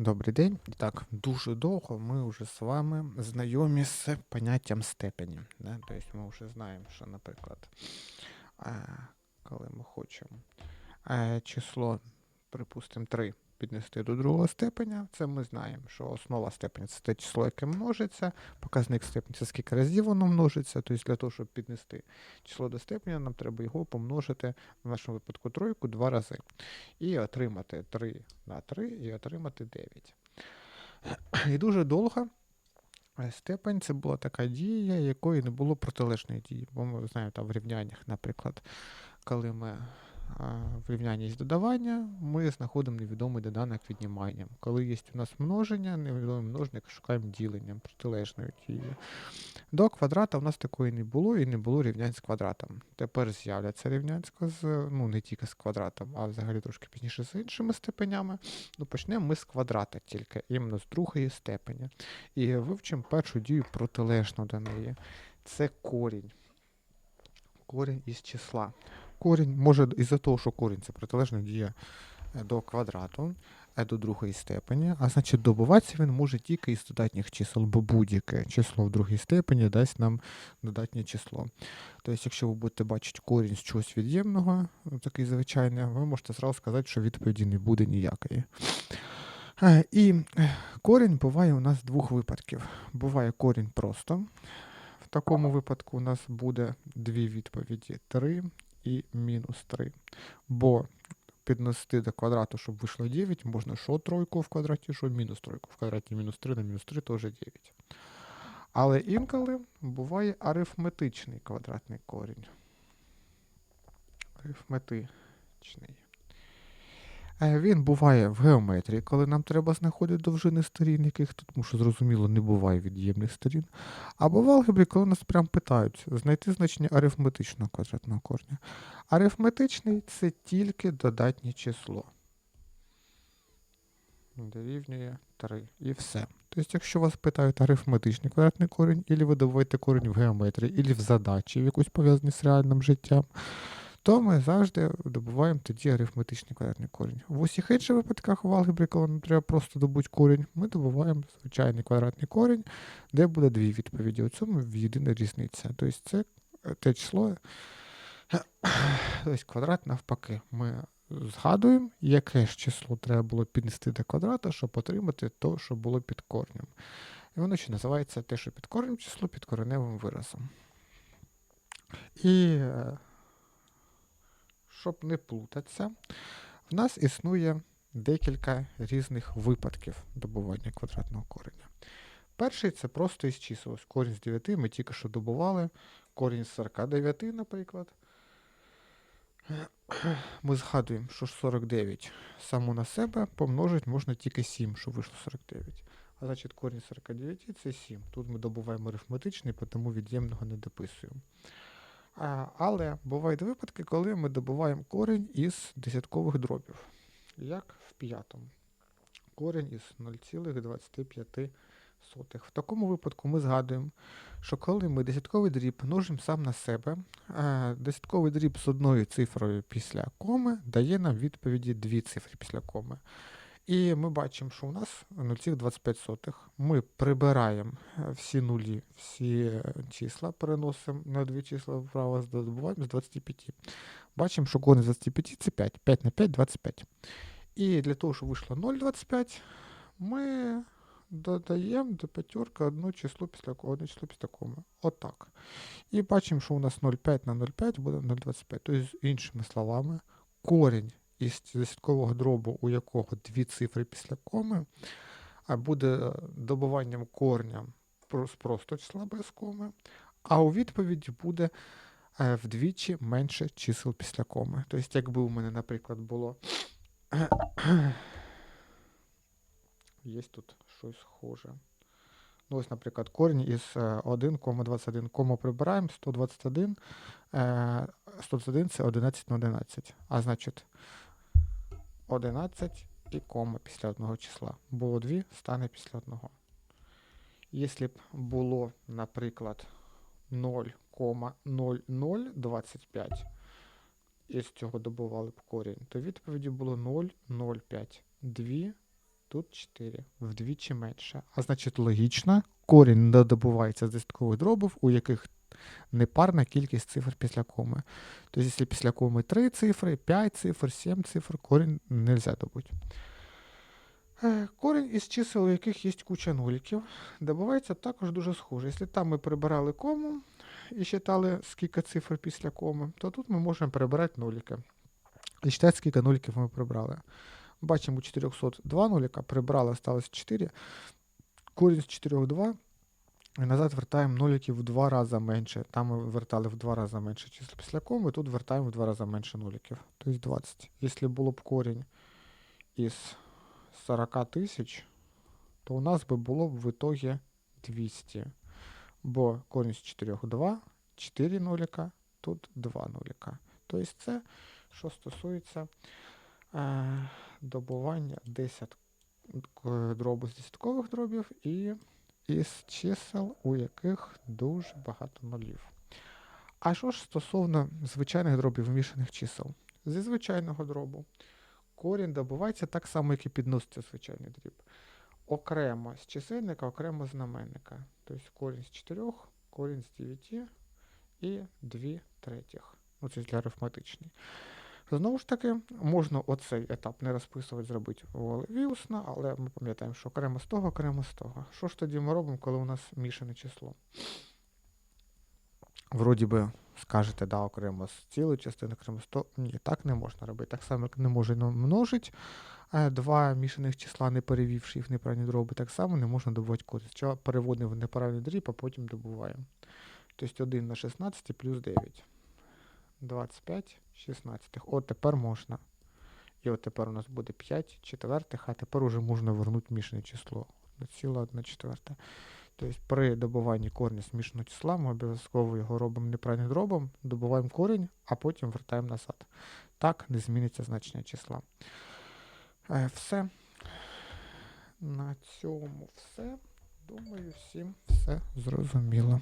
Добрий день. Так, дуже довго ми вже з вами знайомі з поняттям степені. Да? Тобто ми вже знаємо, що, наприклад, коли ми хочемо число, припустимо, 3 піднести до другого степеня, це ми знаємо, що основа степеня це те число, яке множиться, показник степені це скільки разів воно множиться. Тобто для того, щоб піднести число до степеня, нам треба його помножити, в нашому випадку тройку, два рази. І отримати 3 на 3 і отримати 9. І дуже довго степень це була така дія, якої не було протилежної дії. Бо ми знаємо там в рівняннях, наприклад, коли ми в рівнянні з додавання, ми знаходимо невідомий доданок відніманням. Коли є у нас множення, невідомий множник шукаємо діленням, протилежною дією. До квадрата в нас такої не було і не було рівнянь з квадратом. Тепер з'являться рівнянська з, ну не тільки з квадратом, а взагалі трошки пізніше з іншими степенями. Ну, почнемо ми з квадрата тільки, іменно з другої степені. І вивчимо першу дію протилежну до неї. Це корінь. Корінь із числа. Корінь може із-за того, що корінь це протилежна дія е, до квадрату, е, до другої степені, а значить добуватися він може тільки із додатніх чисел, бо будь-яке число в другій степені дасть нам додатнє число. Тобто, якщо ви будете бачити корінь з чогось від'ємного, ну, такий звичайний, ви можете зразу сказати, що відповіді не буде ніякої. Е, І корінь буває у нас двох випадків. Буває корінь просто. В такому випадку у нас буде дві відповіді 3 і мінус 3. Бо піднести до квадрату, щоб вийшло 9, можна що тройку в квадраті, що мінус тройку в квадраті, мінус 3 на мінус 3 теж 9. Але інколи буває арифметичний квадратний корінь. Арифметичний. Е, Він буває в геометрії, коли нам треба знаходити довжини сторін, яких тут, тому що зрозуміло, не буває від'ємних сторін. Або в алгебрі, коли нас прям питають знайти значення арифметичного квадратного корня. Арифметичний це тільки додатнє число. Дорівнює 3. І все. Тобто, якщо вас питають арифметичний квадратний корінь, або ви добуваєте корінь в геометрії, або в задачі, в якусь пов'язані з реальним життям, то ми завжди добуваємо тоді арифметичний квадратний корінь. В усіх інших випадках в алгебрі, коли нам треба просто добути корінь, ми добуваємо звичайний квадратний корінь, де буде дві відповіді. У цьому єдина різниця. Тобто це е, те число, тобто квадрат навпаки. Ми згадуємо, яке ж число треба було піднести до квадрата, щоб отримати те, що було під корнем. І воно ще називається те, що під корнем число під кореневим виразом. І е, щоб не плутатися, в нас існує декілька різних випадків добування квадратного кореня. Перший це просто із чисел. Корінь з 9 ми тільки що добували. Корінь з 49, наприклад. Ми згадуємо, що 49 само на себе помножити можна тільки 7, щоб вийшло 49. А значить корінь 49 це 7. Тут ми добуваємо арифметичний, тому від'ємного не дописуємо. Але бувають випадки, коли ми добуваємо корінь із десяткових дробів, як в п'ятому. Корінь із 0,25. В такому випадку ми згадуємо, що коли ми десятковий дріб множимо сам на себе, е, десятковий дріб з одною цифрою після коми дає нам відповіді дві цифри після коми. І ми бачимо, що у нас 0,25. Ми прибираємо е, всі нулі, всі е, числа, переносимо на дві числа вправо, здобуваємо з 25. Бачимо, що корінь з 25 це 5. 5 на 5 25. І для того, щоб вийшло 0,25, ми додаємо до п'ятерки одне число після одне число після коми. Отак. І бачимо, що у нас 0,5 на 0,5 буде 0,25. Тобто, іншими словами, корінь із десяткового дробу, у якого дві цифри після коми, а буде добуванням корня з просто числа без коми, а у відповіді буде е, вдвічі менше чисел після коми. Тобто, якби у мене, наприклад, було. Є тут щось схоже. Ну, ось, наприклад, корінь із 1,21, кому прибираємо 121. 121 це 11 на 11. А значить, 11 і кома після одного числа. Було 2, стане після одного. Якщо б було, наприклад, 0,0025, і з цього добували б корінь, то відповіді було 0,05. 2 тут 4, вдвічі менше. А значить, логічно, корінь не добувається з десяткових дробів, у яких непарна кількість цифр після коми. Тобто, якщо після коми 3 цифри, 5 цифр, 7 цифр, корінь не можна добути. Е, Корінь із чисел, у яких є куча нуліків, добувається також дуже схоже. Якщо там ми прибирали кому і считали, скільки цифр після коми, то тут ми можемо перебирати нуліки. І считати, скільки нуліків ми прибрали. Бачимо, у 402 нуліка прибрали, осталось 4. Корінь з 4 2. І назад вертаємо нуліків в два рази менше. Там ми вертали в два рази менше числа після коми, тут вертаємо в два рази менше нуліків. Тобто 20. Якщо було б корінь із 40 тисяч, то у нас би було б в итоге 200. Бо корінь з 4 2, 4 нуліка, тут 2 нуліка. Тобто це, що стосується е, добування 10 к- дробу з десяткових дробів і із чисел, у яких дуже багато нулів. А що ж стосовно звичайних дробів вмішаних чисел? Зі звичайного дробу корінь добувається так само, як і підноситься звичайний дріб. Окремо з чисельника, окремо з знаменника. Тобто корінь з 4, корінь з 9 і 2 третіх. Ну, це для арифметичний. Знову ж таки, можна оцей етап не розписувати, зробити в голові усно, але ми пам'ятаємо, що окремо з того, окремо з того. Що ж тоді ми робимо, коли у нас мішане число? Вроді би скажете, да, окремо з цілої частини, окремо з того. Ні, так не можна робити. Так само, як не можна множити е, два мішаних числа, не перевівши їх в неправильні дроби, так само не можна добувати код. Що переводимо в неправильний дріб, а потім добуваємо. Тобто 1 на 16 плюс 9. 25 16. От тепер можна. І от тепер у нас буде 5 четвертих, а тепер уже можна вернути мішане число. Ціла 1 четверта. Тобто при добуванні корня змішаного числа ми обов'язково його робимо неправильним дробом, добуваємо корінь, а потім вертаємо назад. Так не зміниться значення числа. Е, Все. На цьому все. Думаю, всім все зрозуміло.